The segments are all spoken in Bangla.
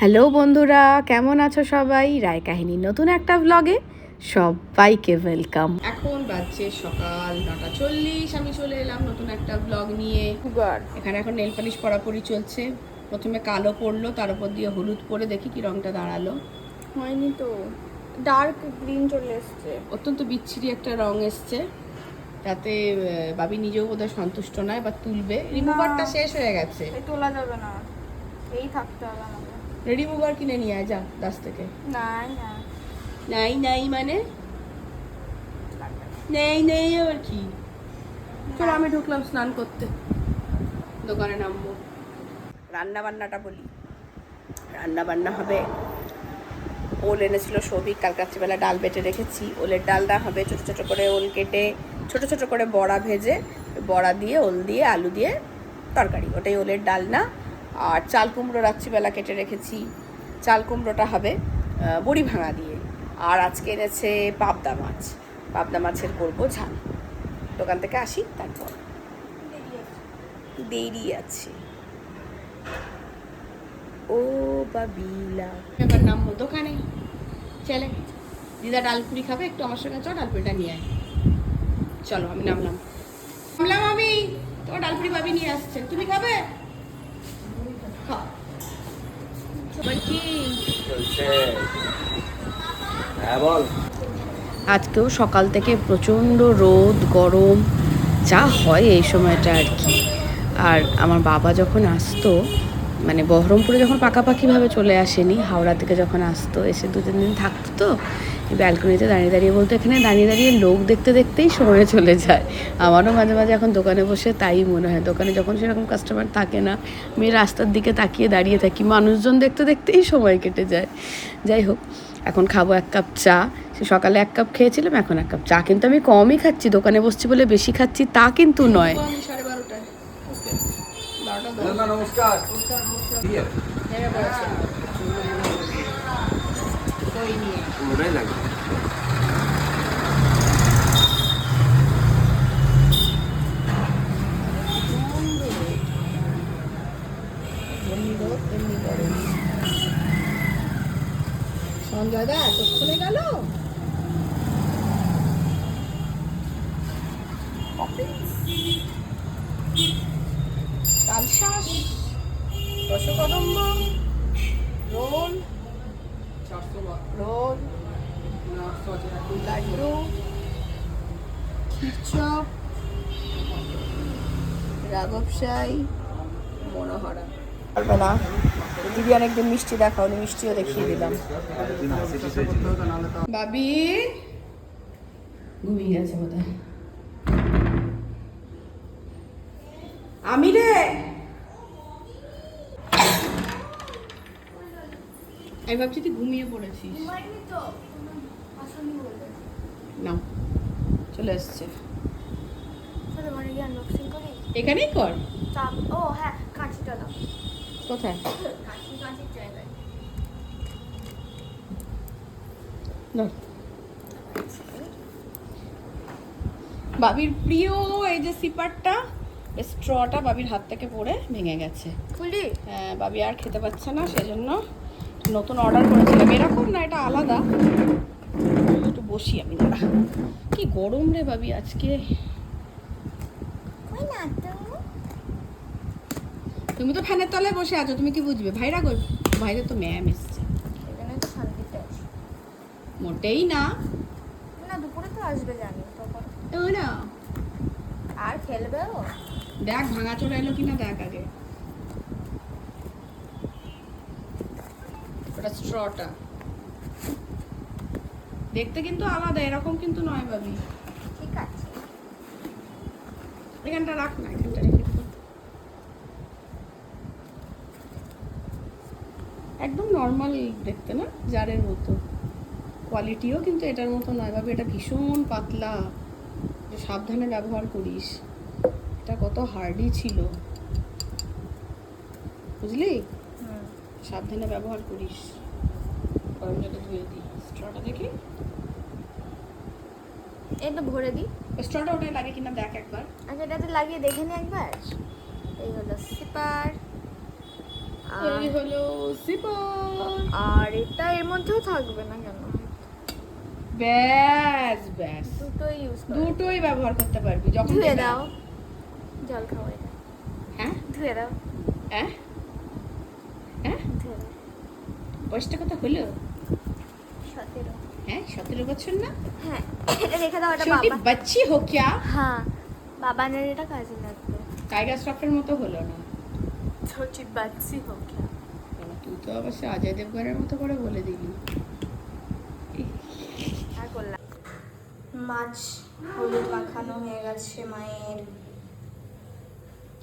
হ্যালো বন্ধুরা কেমন আছো সবাই? রায় কাহিনীর নতুন একটা ব্লগে সবাইকে ওয়েলকাম এখন বাজছে সকাল নটা চল্লিশ আমি চলে এলাম নতুন একটা ব্লগ নিয়ে। এখানে এখন নেল পালিশ পরাপরি চলছে। প্রথমে কালো পড়ল তার উপর দিয়ে হলুদ পরে দেখি কি রংটা দাঁড়াল। হয়নি তো। ডার্ক গ্রিন চলে এসছে। অত্যন্ত বিচ্ছিরি একটা রং এসছে। তাতে বাবি নিজেও বোধহয় সন্তুষ্ট নয় বা তুলবে। রিমুভারটা শেষ হয়ে গেছে। তোলা যাবে না। এই থাকতে হবে আমাকে রিমুভার কিনে নিয়ে আয় যা দাস থেকে। নাই নাই। মানে? নেই নেই আবার কি? চলো আমি ঢুকলাম স্নান করতে। দোকানে নামবো। রান্না বান্নাটা বলি। রান্না বান্না হবে। ওল এনেছিল সৌভিক কাল রাত্রিবেলা ডাল বেটে রেখেছি। ওলের ডালটা হবে ছোটো ছোটো করে ওল কেটে ছোটো ছোটো করে বড়া ভেজে বড়া দিয়ে ওল দিয়ে আলু দিয়ে তরকারি। ওটাই ওলের ডাল না আর চাল কুমড়ো রাত্রিবেলা কেটে রেখেছি। চাল কুমড়োটা হবে বড়ি ভাঙা দিয়ে। আর আজকে এনেছে পাবদা মাছ। পাবদা মাছের করব ঝাল। দোকান থেকে আসি, তারপর। দেরি আছে। ও বাবিলা। এবার নামবো দোকানে চলে। দিদা ডালপুরি খাবে, একটু আমার সঙ্গে চল ডালপুরিটা নিয়ে আয়। চলো, আমি নামলাম। নামলাম আমি। তোমার ডালপুরি বাবি নিয়ে আসছেন তুমি খাবে খাও এবার কি চলছে হ্যাঁ বল আজকেও সকাল থেকে প্রচণ্ড রোদ, গরম, যা হয় এই সময়টা আর কি। আর আমার বাবা যখন আসতো মানে বহরমপুরে যখন পাকাপাকিভাবে চলে আসেনি হাওড়া থেকে যখন আসতো, এসে দু তিন দিন থাকতো ব্যালকনিতে দাঁড়িয়ে দাঁড়িয়ে বলতো এখানে দাঁড়িয়ে দাঁড়িয়ে লোক দেখতে দেখতেই সময় চলে যায়। আমারও মাঝে মাঝে এখন দোকানে বসে তাই মনে হয়। দোকানে যখন সেরকম কাস্টমার থাকে না আমি রাস্তার দিকে তাকিয়ে দাঁড়িয়ে থাকি মানুষজন দেখতে দেখতেই সময় কেটে যায়। যাই হোক এখন খাব এক কাপ চা। সে সকালে এক কাপ খেয়েছিলাম এখন এক কাপ চা। কিন্তু আমি কমই খাচ্ছি দোকানে বসছি বলে বেশি খাচ্ছি তা কিন্তু নয়। সাড়ে বারোটায় নমস্কার। ঠিক আছে পুরোটাই লাগবে সঞ্জয় দা খিরচপ রাঘবশাই মনোহরা। পারবে না। দিদি অনেকদিন মিষ্টি দেখাওনি মিষ্টিও দেখিয়ে দিলাম। বাবি। ঘুমিয়ে গেছে বোধ আমি রে। আমি ভাবছি তুই ঘুমিয়ে পড়েছিস। না। চলে এসছে। এখানেই কর। ও হ্যাঁ কাঁচিটা দাও কোথায়? কাঁচি কাঁচির জায়গায়। বাবির প্রিয় এই যে সিপারটা স্ট্রটা বাবির হাত থেকে পড়ে ভেঙে গেছে। খুলি হ্যাঁ, বাবি আর খেতে পাচ্ছে না সেজন্য নতুন অর্ডার করেছিলাম এরকম না এটা আলাদা। বসি আমি দাঁড়া। কি গরম রে বাবি আজকে। তুমি? তো ফ্যানের তলায় বসে আছো তুমি কি বুঝবে? ভাইরা গো ভাইরা তো ম্যাম এসছে। মোটেই না। না দুপুরে তো আসবে জানি তখন না? আর খেলবে ও? দেখ ভাঙা চোরা এলো কিনা দেখ আগে। ওটা স্ট্রটা দেখতে কিন্তু আলাদা এরকম কিন্তু নয় ভাবি। ঠিক আছে। এখানটা রাখ না এখানটা রেখে। একদম নর্মাল দেখতে না জারের মতো। কোয়ালিটিও কিন্তু এটার মতো নয় ভাবি এটা ভীষণ পাতলা। সাবধানে ব্যবহার করিস। এটা কত হার্ডি ছিল। বুঝলি? সাবধানে ব্যবহার করিস। গরম জলে ধুয়ে দিই। স্ট্রটা দেখি। এটা ভরে দিই। স্ট্রটা ওটাই লাগে কিনা দেখ একবার। আচ্ছা এটাতে লাগিয়ে দেখে নি একবার। এই হলো সিপার এই হলো জিপার আর এটা এর মধ্যেও থাকবে না কেন? ব্যাস ব্যাস। দুটোই ইউজ দুটোই ব্যবহার করতে পারবি যখন ধুয়ে দাও। জল খাওয়াই দাও হ্যাঁ? ধুয়ে দাও। হ্যাঁ হ্যাঁ ধুয়ে দাও। বয়সটা কত হলো? হ্যাঁ সতেরো বছর না? হ্যাঁ এটা রেখে দাও এটা বাবা। বাচ্চি হো ক্যা? হ্যাঁ বাবানের এটা কাজে লাগবে টাইগার শ্রফের মতো হলো না? ছোটি বাচ্চি হোক বাবা, তুই তো অবশ্য অজয় দেবগনের মতো করে বলে দিলি। আর করলাম মাছ হলুদ মাখানো হয়ে গেছে মায়ের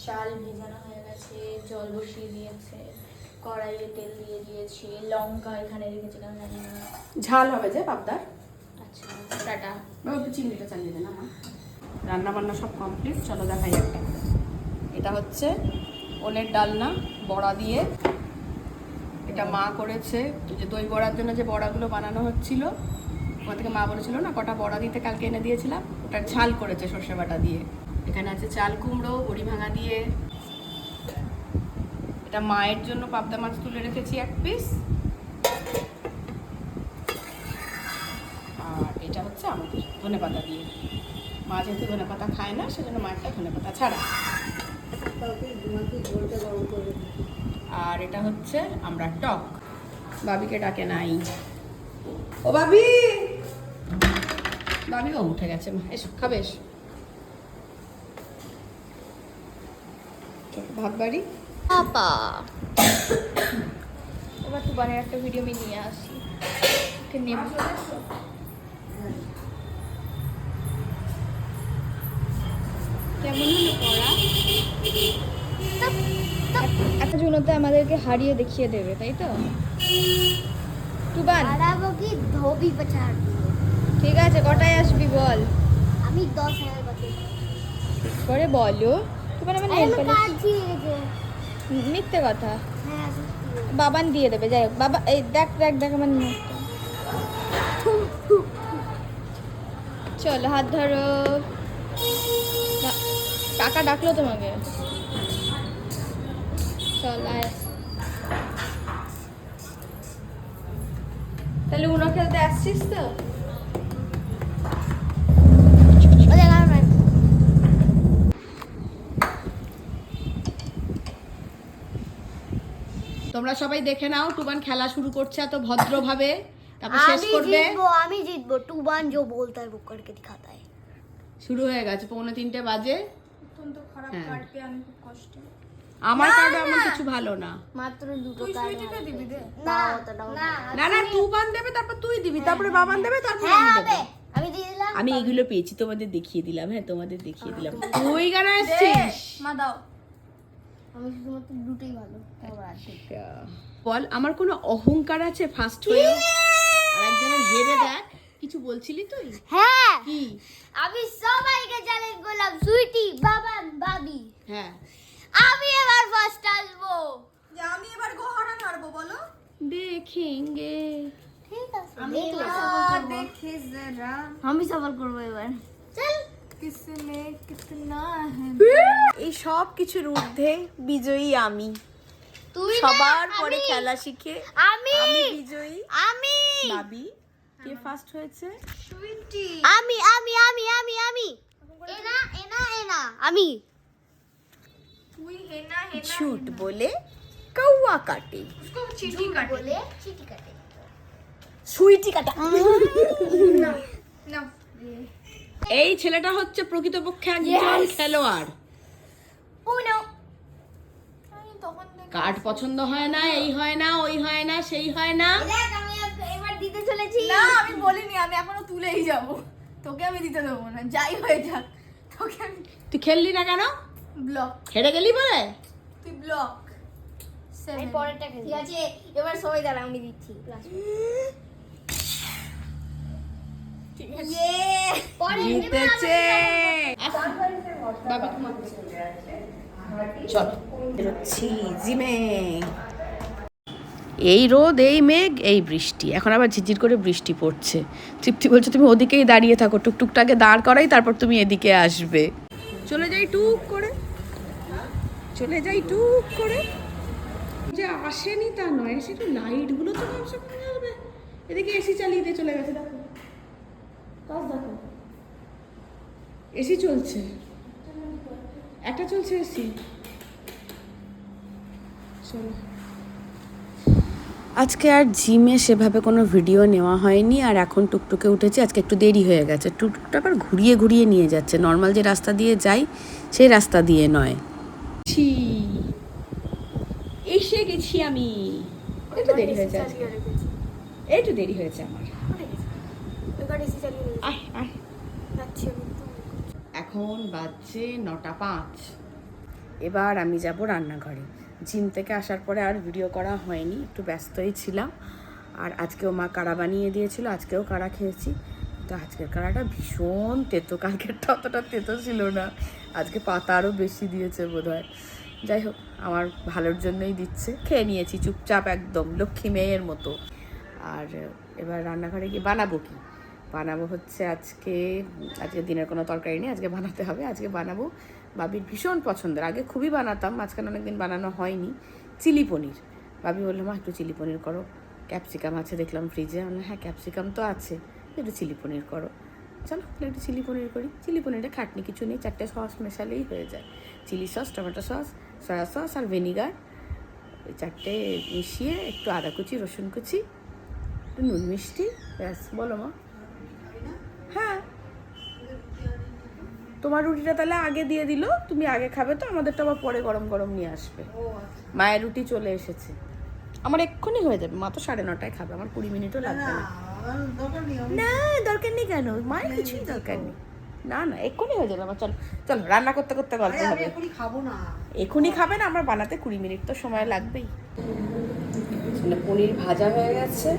চাল ভেজানো হয়ে গেছে জল বসিয়ে দিয়েছে। কড়াইয়ে তেল দিয়ে দিয়েছি লঙ্কা এখানে রেখেছিলাম জানি না। ঝাল হবে যে পাবদার? আচ্ছা টাটা। একটু চিংড়িটা চালিয়ে দে না মা। রান্না বান্না সব কমপ্লিট চলো দেখাই একটা। এটা হচ্ছে ওলের ডালনা বড়া দিয়ে। এটা মা করেছে যে দই বড়ার জন্য যে বড়াগুলো বানানো হচ্ছিল ওখান থেকে মা বলেছিল না কটা বড়া দিতে কালকে এনে দিয়েছিলাম। ওটার ঝাল করেছে সর্ষে বাটা দিয়ে। এখানে আছে চাল কুমড়ো বড়ি ভাঙা দিয়ে এটা মায়ের জন্য পাবদা মাছ তুলে রেখেছি এক পিস আর এটা হচ্ছে আমাদের ধনে পাতা দিয়ে। মা যেহেতু ধনে পাতা খায় না, সেজন্য মায়েরটা ধনে পাতা ছাড়া। আর এটা হচ্ছে আমরা টক। বাবিকে ডাকে নাই। ও বাবি! বাবি, ও উঠে গেছে। মা, এসো, খাবে, এসো। ভাত বাড়ি? পাপা। এবার তুবানের একটা ভিডিও আমি নিয়ে আসি। ওকে নেব। কেমন হলো পড়া? একটা জুনোতে আমাদেরকে হারিয়ে দেখিয়ে দেবে তাই তো? তুবান। হারাবো কি ধোবি পাচার ঠিক আছে কটায় আসবি বল? আমি দশ হাজার পরে বলো। তুবান আমার নেল গেছে। মিথ্যে কথা। হ্যাঁ বাবান দিয়ে দেবে যাই হোক। বাবা এই দেখ দেখ দেখ আমার চলো হাত ধরো। কাকা ডাকলো তোমাকে? চল আয়। তাহলে উনো খেলতে আসছিস তো ও দেখ আমার তোমরা সবাই দেখে নাও টুবান খেলা শুরু করছে এত ভদ্রভাবে তারপর শেষ আমি করবে জিতবো আমি জিতবো টুবান जो बोलता है वो करके दिखाता है শুরু হয়ে গেছে পৌনে তিনটে বাজে অত্যন্ত খারাপ হ্যাঁ। কাটবে আমি খুব কষ্ট আমার কার্ডে এমন কিছু ভালো না মাত্র দুটো তুই কাজ সুইটিকে দিবি দে না অতটাও না না না টুবান দেবে তারপর তুই দিবি তারপরে বাবান দেবে তারপর হ্যাঁ আমি হবে দেবো আমি দিয়ে দিলাম আমি এগুলো পেয়েছি তোমাদের দেখিয়ে দিলাম হ্যাঁ তোমাদের দেখিয়ে দিলাম তুই কেন এসছিস মা দাও আমি শুধুমাত্র দুটোই ভালো আচ্ছা। বল আমার কোনো অহংকার আছে ফার্স্ট হয়ে আর একজনের হেরে দেখ কিছু বলছিলি তুই? হ্যাঁ! কি? আমি সবাইকে চ্যালেঞ্জ করলাম সুইটি বাবান বাবি। হ্যাঁ। আমি এবার ফার্স্ট আসব। যে আমি এবার গোহারা মারবো বলো? দেখেঙ্গে। ঠিক আছে আমি দেখলে সফল করব। দেখে জরা আমি সফল করব এবার। চল। এই সব কিছুর ঊর্ধ্বে বিজয়ী আমি। তুই সবার পরে খেলা শিখে আমি। বিজয়ী। আমি। ভাবি কে ফার্স্ট হয়েছে? আমি আমি আমি আমি আমি। এনা এনা এনা। আমি। তুই এনা এনা ছুট বলে কাউয়া কাটে। চিঠি কাটে বলে চিঠি কাটে। সুইটি কাটা। না। না। এই ছেলেটা হচ্ছে প্রকৃতপক্ষে একজন খেলোয়াড়। থেকে কার্ড পছন্দ হয় না এই হয় না ওই হয় না সেই হয় না। আমি দিতে চলেছি। না আমি বলিনি আমি এখনও তুলেই যাব। তোকে আমি দিতে দেবো না যাই হয়ে যাক। তোকে আমি তুই খেললি না কেন? ব্লক হেরে গেলি বলে? তুই ব্লক আমি পরেরটা খেলি ঠিক আছে এবার সবাই দাঁড়া আমি দিচ্ছি। ঠিক আছে জিতেছে। চল বেরোচ্ছি জিমে। এই রোদ এই মেঘ এই বৃষ্টি। এখন আবার ঝিরঝির করে বৃষ্টি পড়ছে। তৃপ্তি বলছে তুমি ওদিকেই দাঁড়িয়ে থাকো। টুকটুকটাকে দাঁড় করাই তারপর তুমি এদিকে আসবে। চলে যাই টুক করে। চলে যাই টুক করে। যে আসেনি তা নয় এসে একটু লাইটগুলো তো কমসে কম এদিকে এসি চালিয়ে দিয়ে চলে গেছে দেখো। কাজ দেখো এসি চলছে। একটা চলছে এসি। চলো। আজকে আর জিমে সেভাবে কোনো ভিডিও নেওয়া হয়নি আর এখন টুকটুকে উঠেছি আজকে একটু দেরি হয়ে গেছে। টুকটুকটা আবার ঘুরিয়ে ঘুরিয়ে নিয়ে যাচ্ছে। নর্মাল যে রাস্তা দিয়ে যাই সেই রাস্তা দিয়ে নয়। ছি। এসে গেছি আমি। একটু দেরি হয়েছে আজকে। একটু দেরি হয়েছে আমার। আয় আয় এখন বাজছে নটা পাঁচ। এবার আমি যাব রান্নাঘরে। জিম থেকে আসার পরে আর ভিডিও করা হয়নি, একটু ব্যস্তই ছিলাম। আর আজকেও মা কাড়া বানিয়ে দিয়েছিল, আজকেও কাড়া খেয়েছি। তো আজকের কাড়াটা ভীষণ তেতো, কালকেরটা অতটা তেতো ছিল না। আজকে পাতা আরও বেশি দিয়েছে বোধ হয় যাই হোক, আমার ভালোর জন্যই দিচ্ছে। খেয়ে নিয়েছি চুপচাপ একদম, লক্ষ্মী মেয়ের মতো। আর এবার রান্নাঘরে গিয়ে বানাবো কি? বানাবো হচ্ছে আজকে আজকে দিনের কোনো তরকারি নেই, আজকে বানাতে হবে। আজকে বানাবো বাবির ভীষণ পছন্দের। আগে খুবই বানাতাম, মাঝখানে অনেকদিন বানানো হয়নি। চিলি পনির। বাবি বলল, মা, একটু চিলি পনির করো। ক্যাপসিকাম আছে দেখলাম ফ্রিজে। আমি হ্যাঁ ক্যাপসিকাম তো আছে, একটু চিলি পনির করো। চলো একটু চিলি পনির করি। চিলি পনিরটা খাটনি কিছু নেই, চারটে সস মেশালেই হয়ে যায়। Chilli sauce, tomato sauce, soya sauce আর ভিনিগার। ওই চারটে মিশিয়ে একটু আদা কুচি, রসুন কুচি, একটু নুন মিষ্টি, ব্যাস, বলো মা। হ্যাঁ। তোমার রুটিটা তাহলে আগে দিয়ে দিল তুমি আগে খাবে তো আমাদেরটা আবার পরে গরম গরম নিয়ে আসবে। মায়ের রুটি চলে এসেছে। আমার এক্ষুনি হয়ে যাবে মা তো সাড়ে নটায় খাবে আমার কুড়ি মিনিটও লাগবে না। না দরকার নেই কেন? মায়ের কিছুই দরকার নেই। না না এক্ষুনি হয়ে যাবে আমার চল চল রান্না করতে করতে গল্প হবে। খাব না। এখনই খাবে না আমার বানাতে কুড়ি মিনিট তো সময় লাগবেই। পনির ভাজা হয়ে গেছে।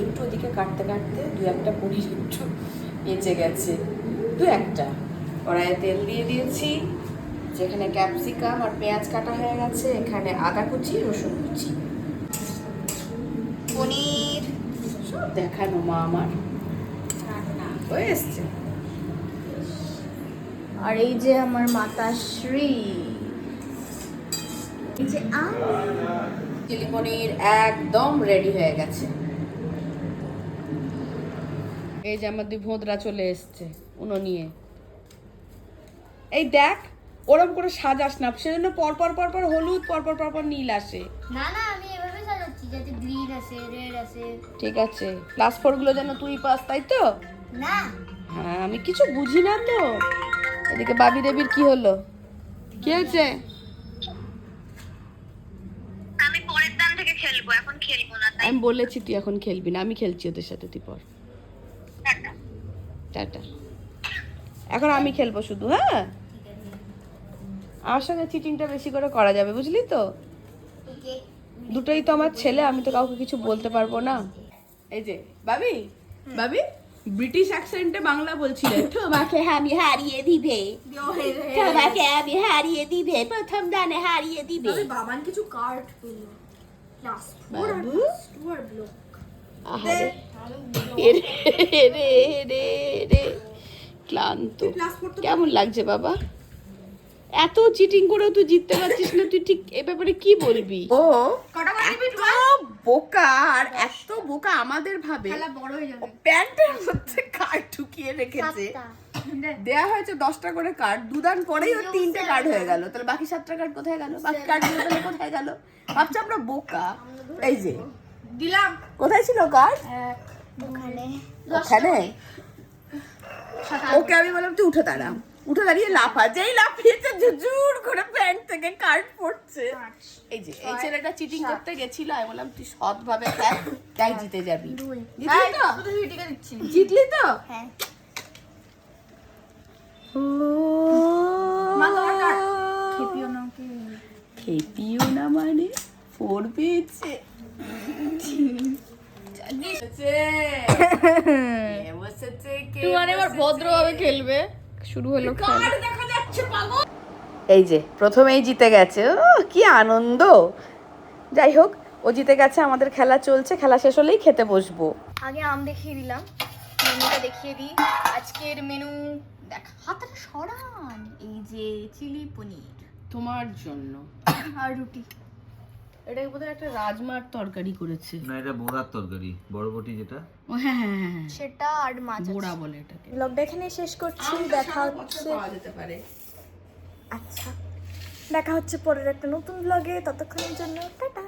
একটু ওদিকে কাটতে কাটতে দু একটা পনির একটু বেঁচে গেছে। দু একটা। কড়াইয়ে তেল দিয়ে দিয়েছি, যেখানে ক্যাপসিকাম আর পেঁয়াজ কাটা হয়ে গেছে, এখানে আদা কুচি, রসুন কুচি। পনির, সব দেখানো মা আমার। হয়ে এসছে। আর এই যে আমার মাতাশ্রী। এই যে চিলি পনির একদম রেডি হয়ে গেছে। এই যে আমার দুই ভোঁদরা চলে এসছে উনো নিয়ে। এই দেখ ওরম করে সাজাস না সেজন্য পর পর পর পর হলুদ পর পর পর পর নীল আসে। না না আমি এভাবে সাজাচ্ছি যাতে গ্রিন আছে রেড আছে ঠিক আছে প্লাস ফোরগুলো যেন তুই পাস তাই তো? না। হ্যাঁ আমি কিছু বুঝি না তো। এদিকে বাবি দেবীর কি হলো? কি হয়েছে? আমি পরের দান থেকে খেলব এখন খেলব না আমি বলেছি তুই এখন খেলবি না আমি খেলছি ওদের সাথে তুই পর। টাটা। এখন আমি খেলব শুধু হ্যাঁ? আমার সঙ্গে চিটিংটা বেশি করে করা যাবে বুঝলি তো? দুটোই তো আমার ছেলে আমি তো কাউকে কিছু বলতে পারব না। এই যে বাবি বাবি ব্রিটিশ অ্যাকসেন্টে বাংলা বলছিলে। তোমাকে আমি হারিয়ে দিবে। তোমাকে আমি হারিয়ে দিবে। প্রথম দানে হারিয়ে দিবে। বাবান কিছু কার্ড পেল। ক্লাস বাবু? টুয়ার ব্লক আহারে। রে রে রে রে। ক্লান্ত। কেমন লাগছে বাবা? এত চিটিং করেও তুই জিততে পারছিস না তুই ঠিক এ ব্যাপারে কি বলবি? ও বোকা আর এত বোকা আমাদের ভাবে হয়ে প্যান্টের মধ্যে কার্ড ঢুকিয়ে রেখেছে। দেয়া হয়েছে দশটা করে কার্ড দুদান পরেই ওর তিনটে কার্ড হয়ে গেল। তাহলে বাকি সাতটা কার্ড কোথায় গেল? বাকি কার্ড তাহলে কোথায় গেল? ভাবছি আমরা বোকা। এই যে। দিলাম। কোথায় ছিল কার্ড ওখানে। ওখানে? ওকে আমি বললাম তুই উঠে দাঁড়া। উঠে দাঁড়িয়ে লাফা যেই লাফিয়েছে ঝুরঝুর করে প্যান্ট থেকে কার্ড পড়ছে। এই যে এই ছেলেটা চিটিং করতে গেছিল আমি বললাম তুই সৎ ভাবে তাই জিতে যাবি। জিতলি তো? জিতলি তো হ্যাঁ খেপিও না মানে ফোর পেয়েছে এবার ভদ্রভাবে খেলবে। শুরু হলো এই যে প্রথমেই জিতে গেছে। ও কি আনন্দ! যাই হোক ও জিতে গেছে আমাদের খেলা চলছে খেলা শেষ হলেই খেতে বসবো। আগে আম দেখিয়ে দিলাম মেনুটা দেখিয়ে দিই। আজকের মেনু দেখ হাতটা সরান। এই যে চিলি পনির। তোমার জন্য। আর রুটি। এটাকে বোধহয় একটা রাজমার তরকারি করেছে। না এটা বোড়ার তরকারি বড়বটি যেটা। ও হ্যাঁ হ্যাঁ হ্যাঁ হ্যাঁ। সেটা আর মাছ বোড়া বলে এটাকে। ব্লগটা এখানে শেষ করছি দেখা হচ্ছে। পাওয়া যেতে পারে। আচ্ছা দেখা হচ্ছে পরের একটা নতুন ব্লগে ততক্ষণের জন্য টাটা।